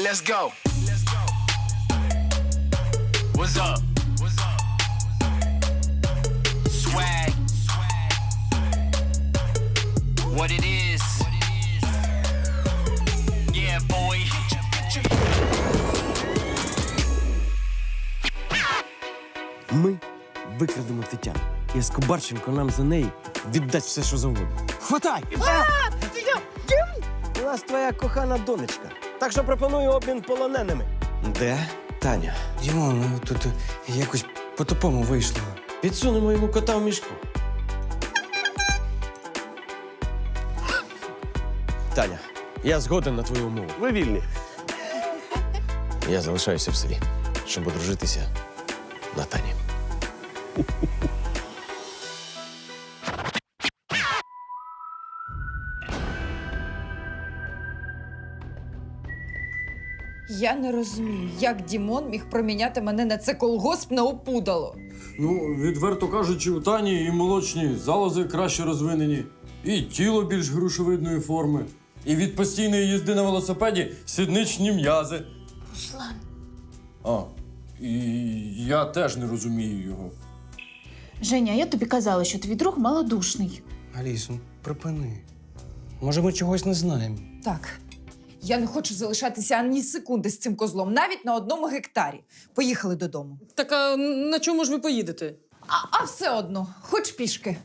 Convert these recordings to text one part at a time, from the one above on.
Let's go. What's up? What's up? Swag. What it is. Yeah, boy. Ми викрадемо Тетяну. І Скобарченко нам за неї віддасть все, що завгодно. Хватай! У нас твоя кохана донечка. Так що пропоную обмін полоненими. Де Таня? Дімон, ну тут якось по-тупому вийшло. Підсунемо йому кота в мішку. Таня, я згоден на твою умову. Ви вільні. Я залишаюся в селі, щоб одружитися на Тані. Я не розумію, як Дімон міг проміняти мене на це колгосп на опудало. Ну, відверто кажучи, у Тані і молочні залози краще розвинені, і тіло більш грушовидної форми. І від постійної їзди на велосипеді сідничні м'язи. Руслан, А, і я теж не розумію його. Женя, я тобі казала, що твій друг малодушний. Аліс, ну припини. Може, ми чогось не знаємо. Так, я не хочу залишатися ані секунди з цим козлом, навіть на одному гектарі. Поїхали додому. Так а на чому ж ви поїдете? А, а все одно, хоч пішки.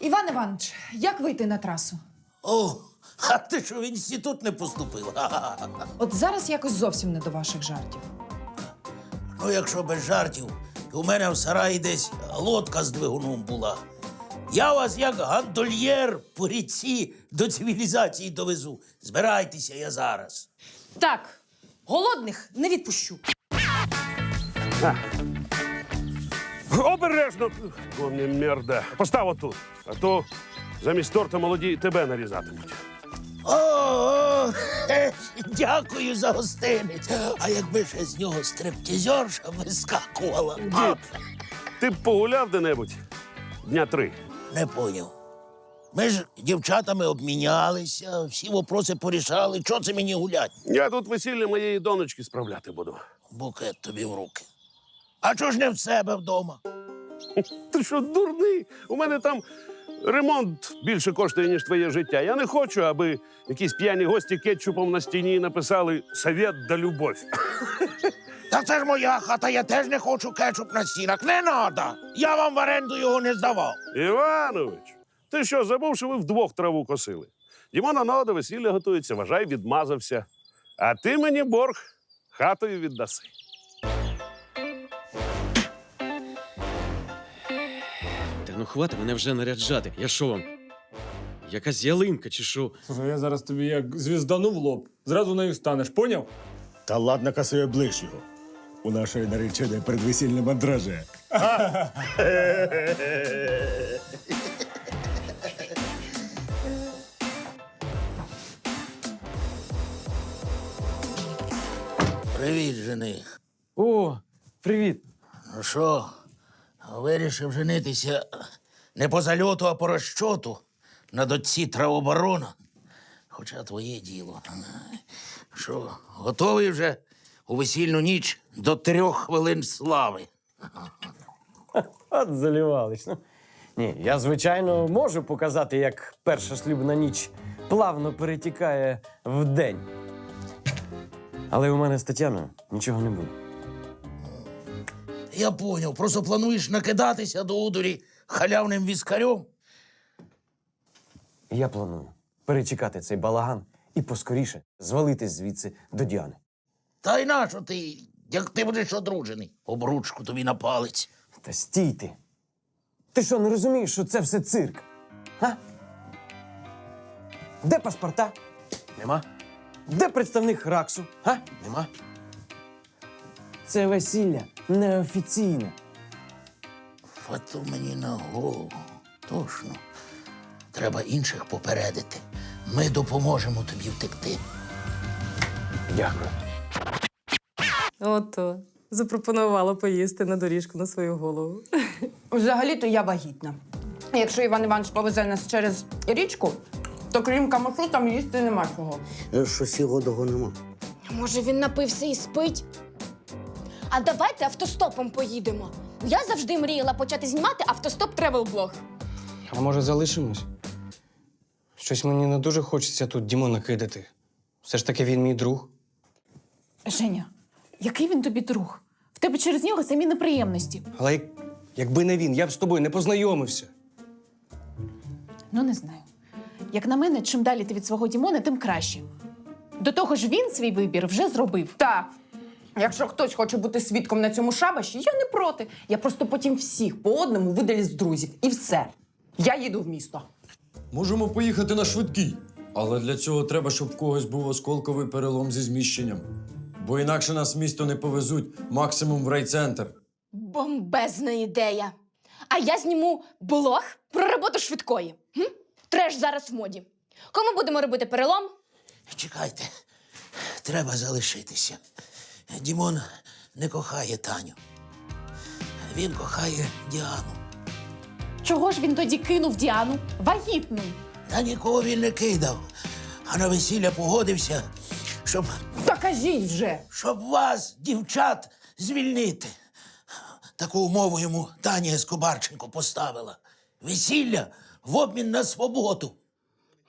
Іван Іванович, як вийти на трасу? О, а ти що в інститут не поступила? От зараз якось зовсім не до ваших жартів. Ну, якщо без жартів, то у мене в сараї десь лодка з двигуном була. Я вас як гандольєр по ріці до цивілізації довезу. Збирайтеся я зараз. Так, голодних не відпущу. Обережно, не мерда. Постав отут, а то замість торта молоді тебе нарізатимуть. О, хе, дякую за гостинець. А якби ще з нього стриптизерша вискакувала. А, Ти б погуляв де-небудь дня три. Не поняв. Ми ж дівчатами обмінялися, всі вопроси порішали. Чого це мені гулять? Я тут весілля моєї донечки справляти буду. Букет тобі в руки. А чого ж не в себе вдома? Ти що, дурний? У мене там ремонт більше коштує, ніж твоє життя. Я не хочу, аби якісь п'яні гості кетчупом на стіні написали «Совет да любов. Та це ж моя хата, я теж не хочу кетчуп на стінах. Не надо. Я вам в оренду його не здавав. Іванович, ти що, забув, що ви вдвох траву косили? Дімона нова до весілля готується, вважай, відмазався. А ти мені борг хатою віддаси. Та ну хвати мене вже наряджати. Я що вам? Якась ялинка чи що? Слухай, я зараз тобі як звіздану в лоб. Зразу нею станеш, поняв? Та ладно, касує ближчого. У нашої нареченої передвесільне мандраже. Привіт, жених. О, привіт! Ну що, вирішив женитися не по зальоту, а по розчоту на дочці травоборона. Хоча твоє діло. Що, готовий вже у весільну ніч до трьох хвилин слави? От залівалич. Ну. Ні, я, звичайно, можу показати, як перша шлюбна ніч плавно перетікає в день. Але у мене з Тетяною нічого не буде. Я поняв, просто плануєш накидатися до удурі халявним віскарем. Я планую перечекати цей балаган і поскоріше звалити звідси до Діани. Та й нащо ти, як ти будеш одружений? Обручку тобі на палець. Та стій ти! Ти що, не розумієш, що це все цирк? Га? Де паспорта? Нема. Де представник Раксу? Га? Нема. Це весілля неофіційне. Фату мені на голову. Точно. Треба інших попередити. Ми допоможемо тобі втекти. Дякую. Ото запропонувала поїсти на доріжку на свою голову. Взагалі-то я вагітна. Якщо Іван Іванович повезе нас через річку, то крім камашу там їсти нема чого. Е, Щось його довго нема. Може, він напився і спить? А давайте автостопом поїдемо. Я завжди мріяла почати знімати автостоп тревел блог. А може залишимось? Щось мені не дуже хочеться тут Дімона кидати. Все ж таки він мій друг. Женя, який він тобі друг? В тебе через нього самі неприємності. Але як, якби не він, я б з тобою не познайомився. Ну, не знаю. Як на мене, чим далі ти від свого Дімона, тим краще. До того ж, він свій вибір вже зробив. Так. Якщо хтось хоче бути свідком на цьому шабаші, я не проти. Я просто потім всіх по одному видалю з друзів. І все. Я їду в місто. Можемо поїхати на швидкій. Але для цього треба, щоб в когось був осколковий перелом зі зміщенням. Бо інакше нас в місто не повезуть, максимум в райцентр. Бомбезна ідея. А я зніму блог про роботу швидкої. М? Треш зараз в моді. Кому будемо робити перелом? Чекайте, треба залишитися. Дімон не кохає Таню. Він кохає Діану. Чого ж він тоді кинув Діану? Вагітну. Та нікого він не кидав, а на весілля погодився, щоб, кажіть вже. щоб вас, дівчат, звільнити. Таку умову йому Таня Ескобарченко поставила. Весілля в обмін на свободу.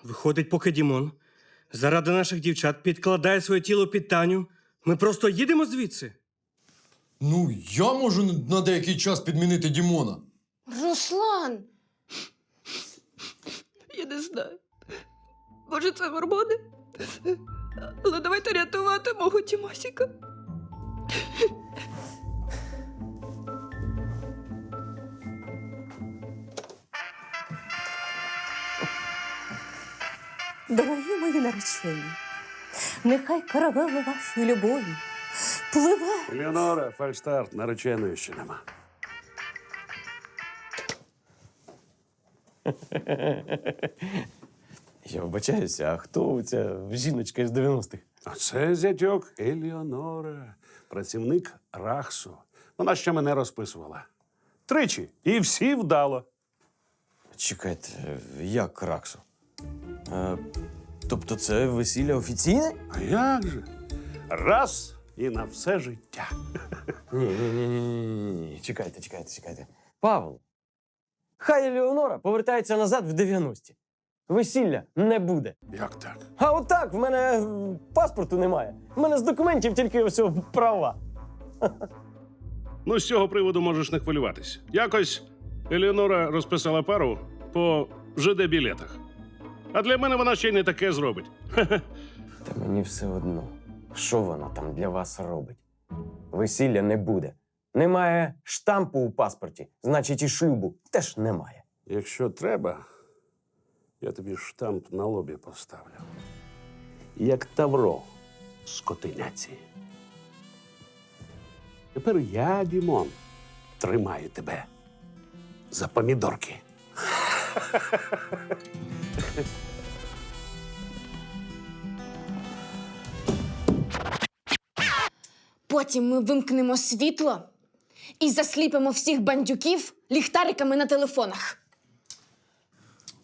Виходить, поки Дімон заради наших дівчат підкладає своє тіло під Таню. Ми просто їдемо звідси. Ну, я можу на- на деякий час підмінити Дімона. Руслан! Я не знаю. Може, це гормони? Але давайте рятувати мого Тімасіка. Дорогі мої наречені, нехай каравела вашої любові пливе. Елеонора, фальстарт, нареченої ще нема. Я вибачаюся, а хто ця жіночка з 90-х? А це зятьок Елеонора, працівник Рахсу. Вона ще мене розписувала. Тричі. І всі вдало. Чекайте, як Раксу? Е, тобто це весілля офіційне? А як же? Раз і на все життя. Ні, ні, ні, ні, ні, ні. Чекайте, чекайте, чекайте. Павло, хай Елеонора повертається назад в 90-ті. Весілля не буде. Як так? А отак, в мене е, паспорту немає. В мене з документів тільки ось права. Ну, з цього приводу можеш не хвилюватись. Якось Елеонора розписала пару по ЖД-білетах. А для мене вона ще й не таке зробить. Та мені все одно, що вона там для вас робить. Весілля не буде. Немає штампу у паспорті, значить, і шлюбу теж немає. Якщо треба, я тобі штамп на лобі поставлю. Як Тавро з котиняці. Тепер я, Дімон, тримаю тебе за помідорки. Потім ми вимкнемо світло і засліпимо всіх бандюків ліхтариками на телефонах.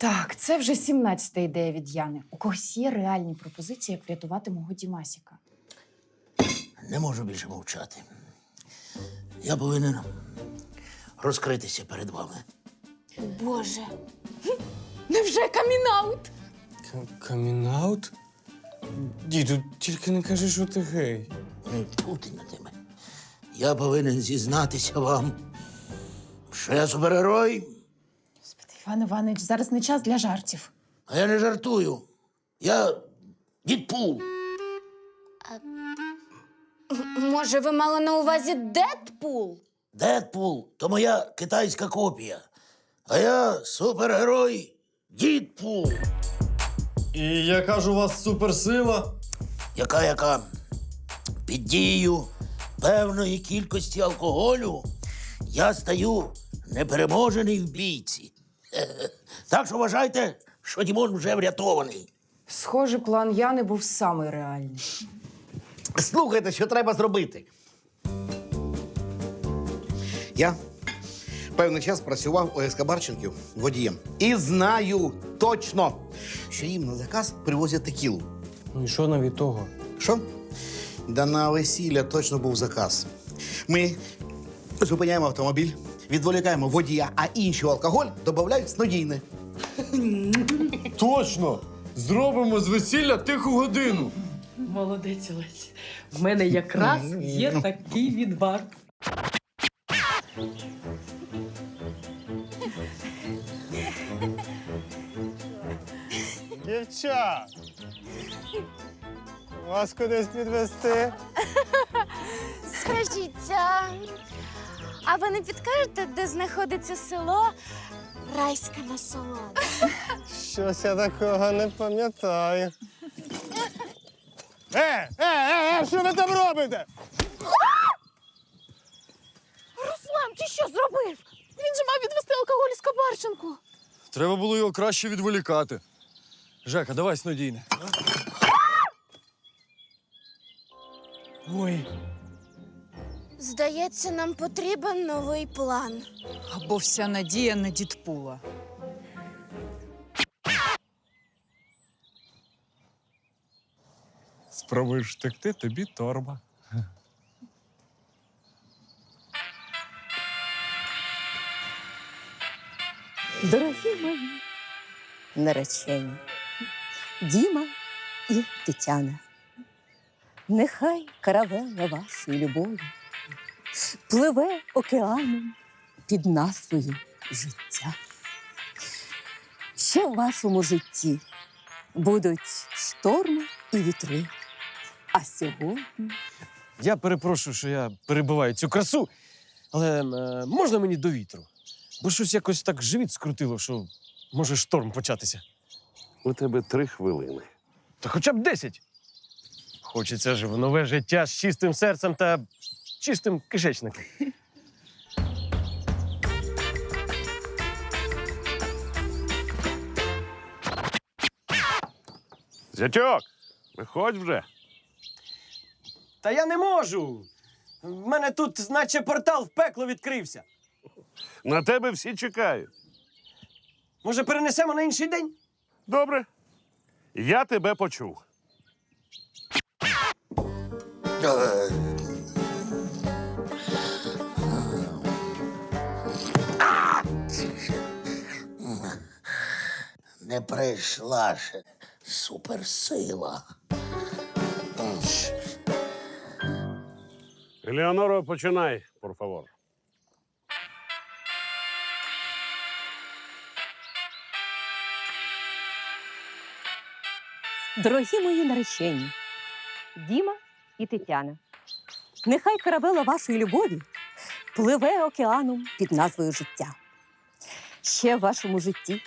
Так, це вже 17-та ідея від Яни. У когось є реальні пропозиції, як врятувати мого Дімасіка. Не можу більше мовчати. Я повинен розкритися перед вами. Боже. Невже камінаут? Камінаут? Діду, тільки не кажи, що ти гей. Не чути на тебе. Я повинен зізнатися вам, що я супергерой, Іван Іванович, зараз не час для жартів. а я не жартую. Я Дідпул. Може, ви мали на увазі Дедпул? Дедпул то моя китайська копія. А я супергерой Дідпул. І яка ж у вас суперсила? Яка яка під дією певної кількості алкоголю я стаю непереможений в бійці. Так що вважайте, що Дімон вже врятований. Схоже, план Яни був самий реальний. Слухайте, що треба зробити. Я певний час працював у Ескабарченків водієм. І знаю точно, що їм на заказ привозять текілу. Ну і що нам від того? Що? Да на весілля точно був заказ. Ми зупиняємо автомобіль, відволікаємо водія, а інший алкоголь додають снодійне. Точно! Зробимо з весілля тиху годину. Молодець, Олесь. В мене якраз є такий відвар. Дівчат! Вас кудись підвести? Скажіть, а, а ви не підкажете, де знаходиться село Райська насолода? Щось я такого не пам'ятаю. Е, е, е, е, що ви там робите? Руслан, ти що зробив? Він же мав відвести алкоголь з Кабарченку. Треба було його краще відволікати. Жека, давай снодійне. Ой. Здається, нам потрібен новий план. Або вся надія на дідпула. Спробуєш втекти, тобі торба. Дорогі мої наречені, Діма і Тетяна, нехай каравела вашої любові пливе океаном під назвою життя. Ще в вашому житті будуть шторми і вітри. А сьогодні Я перепрошую, що я перебиваю цю красу, але е, можна мені до вітру? Бо щось якось так живіт скрутило, що може шторм початися. У тебе три хвилини. Та хоча б десять. Хочеться ж в нове життя з чистим серцем та чистим кишечником. Зятьок, виходь вже. Та я не можу. В мене тут, наче портал в пекло відкрився. На тебе всі чекають. Може, перенесемо на інший день? Добре. Я тебе почув. Не прийшла ще суперсила. Елеоноро, починай, por favor. Дорогі мої наречені, Діма і Тетяна, нехай каравела вашої любові пливе океаном під назвою життя. Ще в вашому житті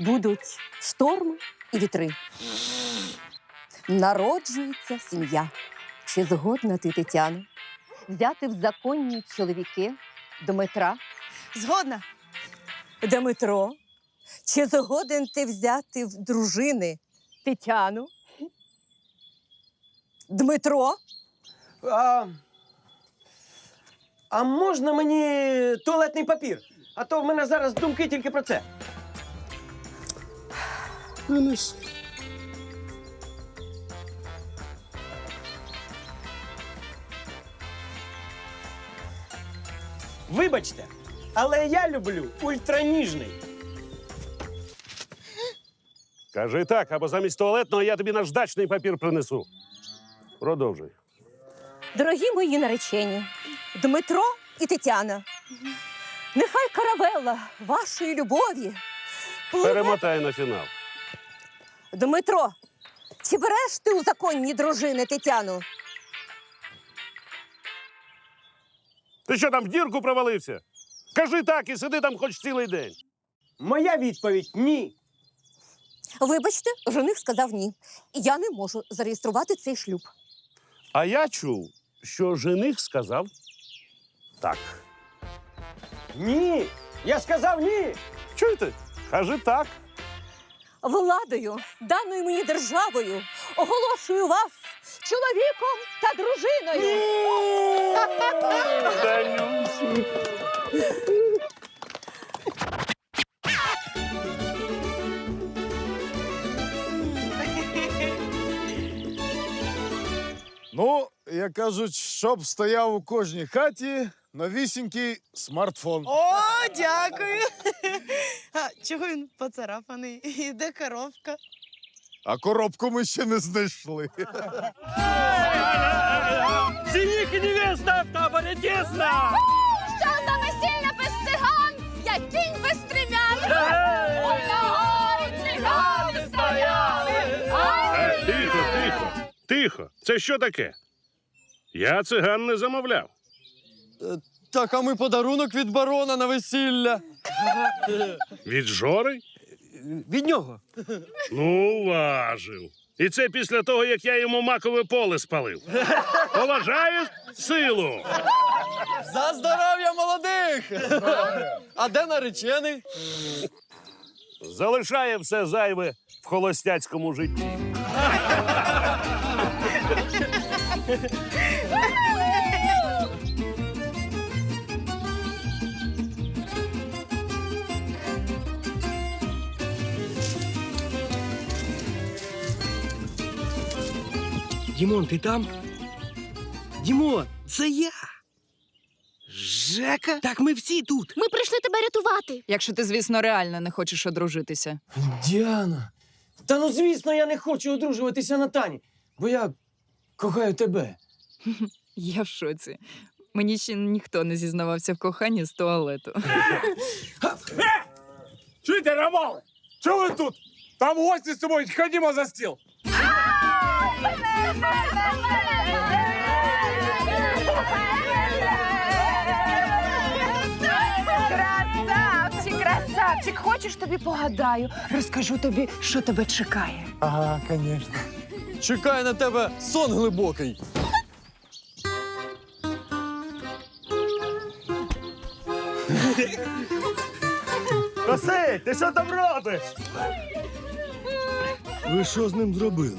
будуть шторми і вітри. Народжується сім'я. Чи згодна ти, Тетяно, взяти в законні чоловіки Дмитра? Згодна. Дмитро, чи згоден ти взяти в дружини Тетяну? Дмитро? А, а можна мені туалетний папір? А то в мене зараз думки тільки про це. Вибачте, але я люблю ультраніжний. Кажи так, або замість туалетного я тобі наждачний папір принесу. Продовжуй. Дорогі мої наречені, Дмитро і Тетяна, нехай каравела вашої любові. пливе- Перемотай на фінал. Дмитро, чи береш ти у законні дружини Тетяну? Ти що там в дірку провалився? Кажи так і сиди там хоч цілий день. Моя відповідь ні. Вибачте, жених сказав ні. Я не можу зареєструвати цей шлюб. А я чув, що жених сказав так. Ні. Я сказав ні. Чуєте? Кажи так. Владою, даною мені державою, оголошую вас чоловіком та дружиною. Ну, як кажуть, щоб стояв у кожній хаті новісінький смартфон. О, дякую. А чого він поцарапаний? І де коробка? А коробку ми ще не знайшли. Жених і невеста в таборі тісно! Що за весілля без циган? Я кінь без стремян. Ой, на горі цигани стояли. Е, тихо, тихо, тихо. Це що таке? Я циган не замовляв. Так, а ми подарунок від барона на весілля. Від Жори? Від нього. Ну, важив. І це після того, як я йому макове поле спалив. Поважаєш силу? За здоров'я молодих! А де наречений? Залишає все зайве в холостяцькому житті. Дімон, ти там? Дімон, це я. Жека? Так ми всі тут. Ми прийшли тебе рятувати. Якщо ти, звісно, реально не хочеш одружитися. Діана! Та ну звісно, я не хочу одружуватися на Тані, бо я кохаю тебе. Я в шоці. Мені ще ніхто не зізнавався в коханні з туалету. Чуєте, Ромали? Чого ви тут? Там гості з собою, ходімо за стіл. Красавчик, красавчик, хочеш тобі погадаю? Розкажу тобі, що тебе чекає. Ага, звісно. Чекає на тебе сон глибокий. Косей, ти що там робиш? Ви що з ним зробили?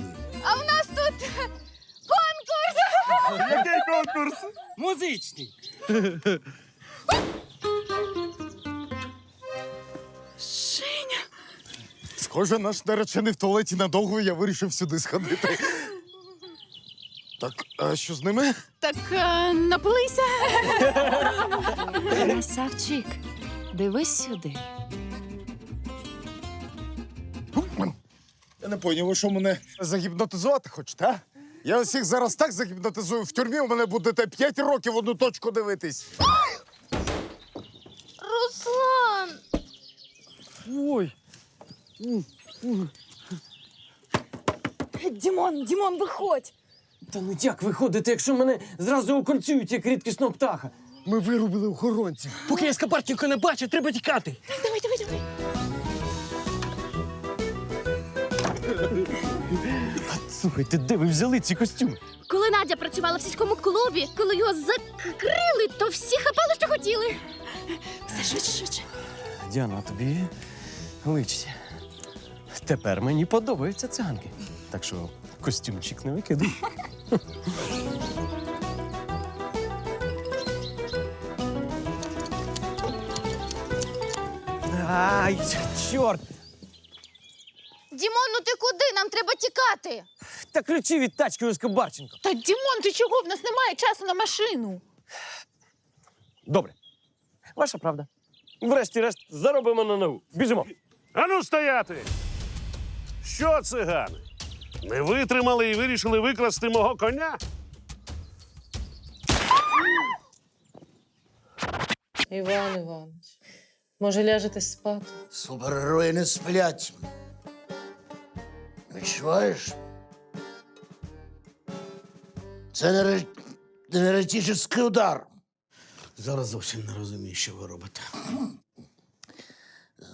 Який конкурс? Музичний. Схоже, наш наречений в туалеті надовго, я вирішив сюди сходити. Так, а що з ними? Так е, напилися. Красавчик, дивись сюди. Я не поняв, ви що мене загіпнотизувати хочете, а? Я усіх зараз так загіпнотизую в тюрмі, у мене будете 5 років в одну точку дивитись. Руслан. Ой. Дімон, Дімон, виходь. Та ну як виходити, якщо мене зразу окольцюють, як рідкісного птаха? Ми вирубили охоронців. Поки я скапарченко не бачу, треба тікати. Давай, давай, давай. Слухайте, де ви взяли ці костюми? Коли Надя працювала в сільському клубі, коли його закрили, то всі хапали, що хотіли. Все швидше, швидше. Діана, а тобі личить. Тепер мені подобаються циганки. Так що костюмчик не викидай. Ай, чорт! Дімон, ну ти куди? Нам треба тікати. Та ключі від тачки у Скобарченко. Та Дімон, ти чого? В нас немає часу на машину. Добре. Ваша правда. Врешті-решт заробимо на нову. Біжимо. Ану стояти! Що цигани? Не витримали і вирішили викрасти мого коня? Іван Іванович, може ляжете спати? Супергерої не сплять. Відчуваєш? Це не енергетичний удар. Зараз зовсім не розумію, що ви робите.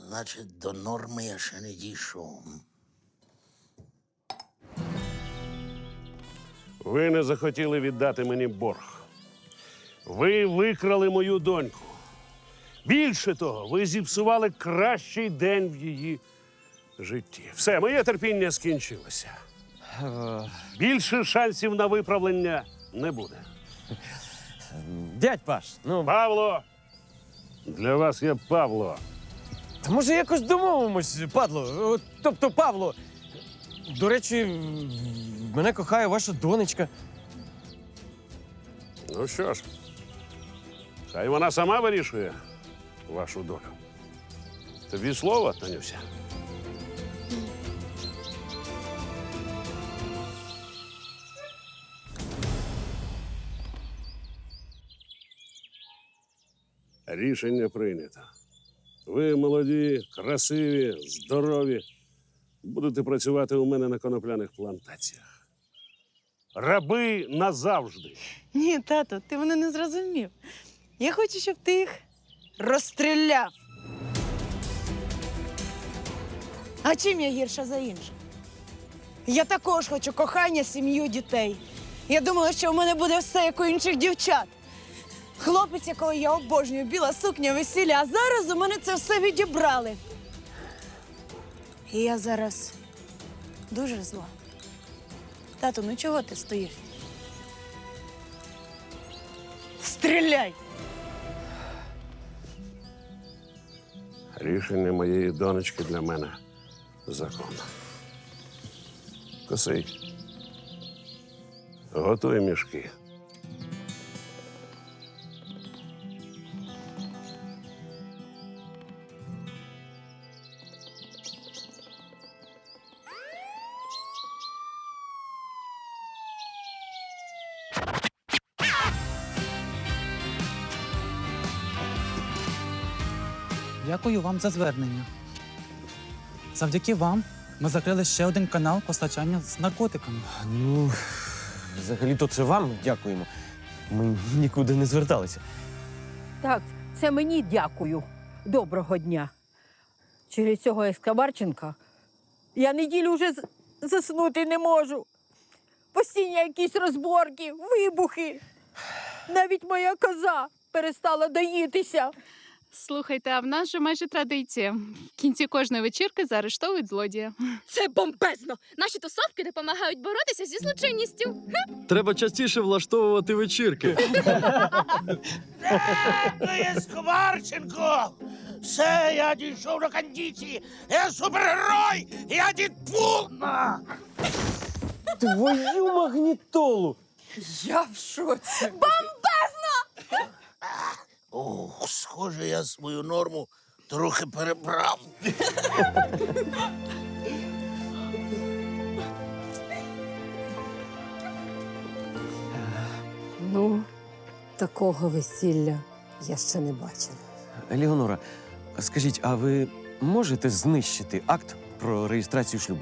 Значить, до норми я ще не дійшов. Ви не захотіли віддати мені борг. Ви викрали мою доньку. Більше того, ви зіпсували кращий день в її житті. Все, моє терпіння скінчилося. Більше шансів на виправлення не буде. Дядь Паш, ну Павло! Для вас я Павло. Та може якось домовимось, падло. От, Тобто, Павло. До речі, мене кохає ваша донечка. Ну що ж, хай вона сама вирішує вашу долю. Тобі слово, Танюся. Рішення прийнято. Ви молоді, красиві, здорові. Будете працювати у мене на конопляних плантаціях. Раби назавжди. Ні, тато, ти мене не зрозумів. Я хочу, щоб ти їх розстріляв. А чим я гірша за інших? Я також хочу кохання, сім'ю, дітей. Я думала, що в мене буде все, як у інших дівчат. Хлопець, якого я обожнюю, біла сукня, весілля, а зараз у мене це все відібрали. І я зараз дуже зла. Тату, ну чого ти стоїш? Стріляй! Рішення моєї донечки для мене закон. Косий. Готуй мішки. Дякую вам за звернення. Завдяки вам ми закрили ще один канал постачання з наркотиками. Ну, взагалі-то це вам дякуємо. Ми нікуди не зверталися. Так, це мені дякую. Доброго дня. Через цього Ескабарченка я неділю вже з- заснути не можу. Постійні якісь розборки, вибухи. Навіть моя коза перестала доїтися. Слухайте, а в нас же майже традиція. В кінці кожної вечірки заарештовують злодія. Це бомбезно! Наші тусовки допомагають боротися зі злочинністю. Треба частіше влаштовувати вечірки. Скварченко! Все, я дійшов до кондиції. Я супергерой! Я Дідпул! Твою магнітолу! Я в шоці. Ох, схоже, я свою норму трохи перебрав. Ну, такого весілля я ще не бачила. Еліонора, скажіть, а ви можете знищити акт про реєстрацію шлюбу?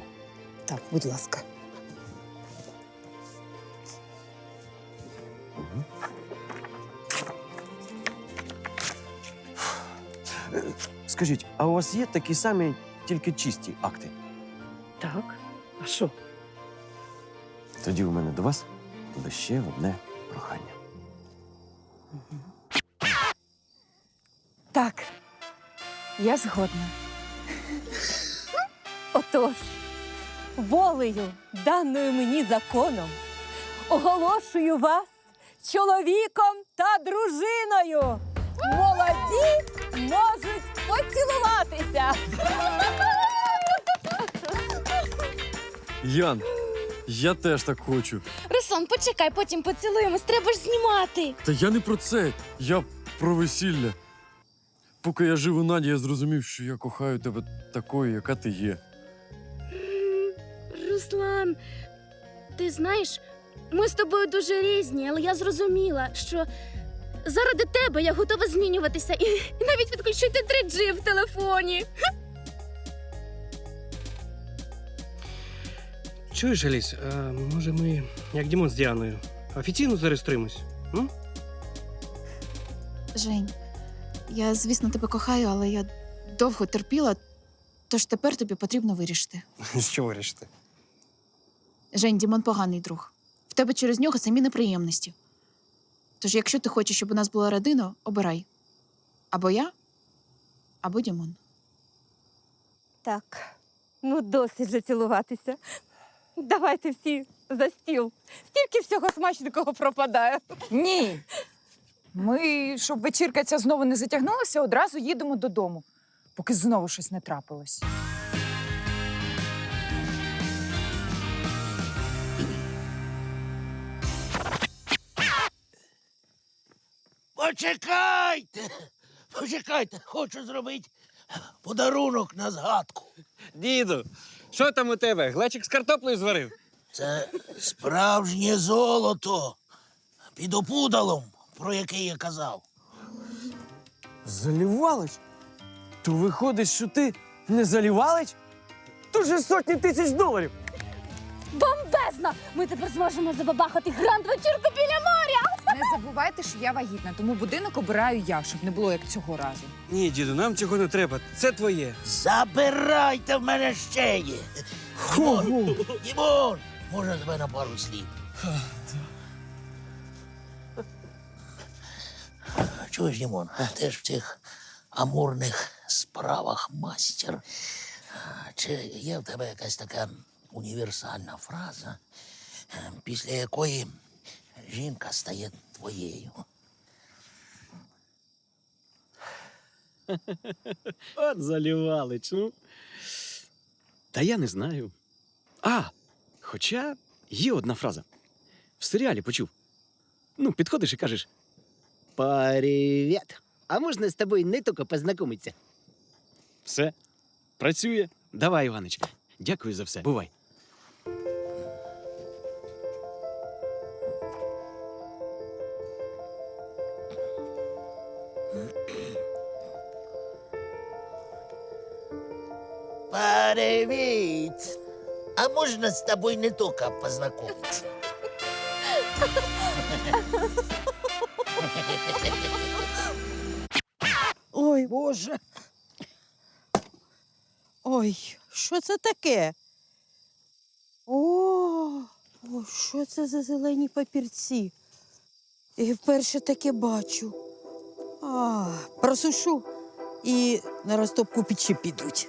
Так, будь ласка. Скажіть, а у вас є такі самі, тільки чисті акти? Так. А що? Тоді у мене до вас буде ще одне прохання. Так, я згодна. Отож, волею, даною мені законом, оголошую вас чоловіком та дружиною. Молоді можуть поцілуватися. Ян, я теж так хочу. Руслан, почекай, потім поцілуємось, треба ж знімати. Та я не про це. Я про весілля. Поки я жив у Наді, я зрозумів, що я кохаю тебе такою, яка ти є. Руслан, ти знаєш, ми з тобою дуже різні, але я зрозуміла, що заради тебе я готова змінюватися і і навіть відключити 3G в телефоні. Чуєш, Аліс, а може ми, як Дімон з Діаною, офіційно зареєструємось? М? Жень, я, звісно, тебе кохаю, але я довго терпіла, тож тепер тобі потрібно вирішити. Що вирішити? Жень, Дімон поганий друг. В тебе через нього самі неприємності. Тож, якщо ти хочеш, щоб у нас була родина, обирай. Або я, або Дімон. Так, ну досить же цілуватися. Давайте всі за стіл. Стільки всього смачного пропадає. Ні. Ми, щоб вечірка ця знову не затягнулася, одразу їдемо додому, поки знову щось не трапилось. Почекайте! Почекайте, хочу зробити подарунок на згадку. Діду, що там у тебе? Глечик з картоплею зварив? Це справжнє золото під опудалом, про яке я казав. Залівалич? То виходить, що ти не залівалич? Тут же сотні тисяч доларів. Бомбезно! Ми тепер зможемо забабахати гранд вечірку біля моря! Не забувайте, що я вагітна, тому будинок обираю я, щоб не було як цього разу. Ні, діду, нам цього не треба. Це твоє. Забирайте в мене ще є. Дімон, Дімон, можна тебе на пару слів. Чуєш, Дімон, ти ж в цих амурних справах мастер. Чи є в тебе якась така універсальна фраза, після якої жінка стає твоєю? От залівалич, ну. Та я не знаю. А, хоча є одна фраза. В серіалі почув. Ну, підходиш і кажеш. Привет. А можна з тобою не тільки познайомитися? Все, працює. Давай, Іванич. Дякую за все. Бувай. Привіт! А можна з тобою не тільки познайомитися? Ой, Боже. Ой, що це таке? О, о, що це за зелені папірці? І вперше таке бачу. А, просушу і на розтопку печі підуть.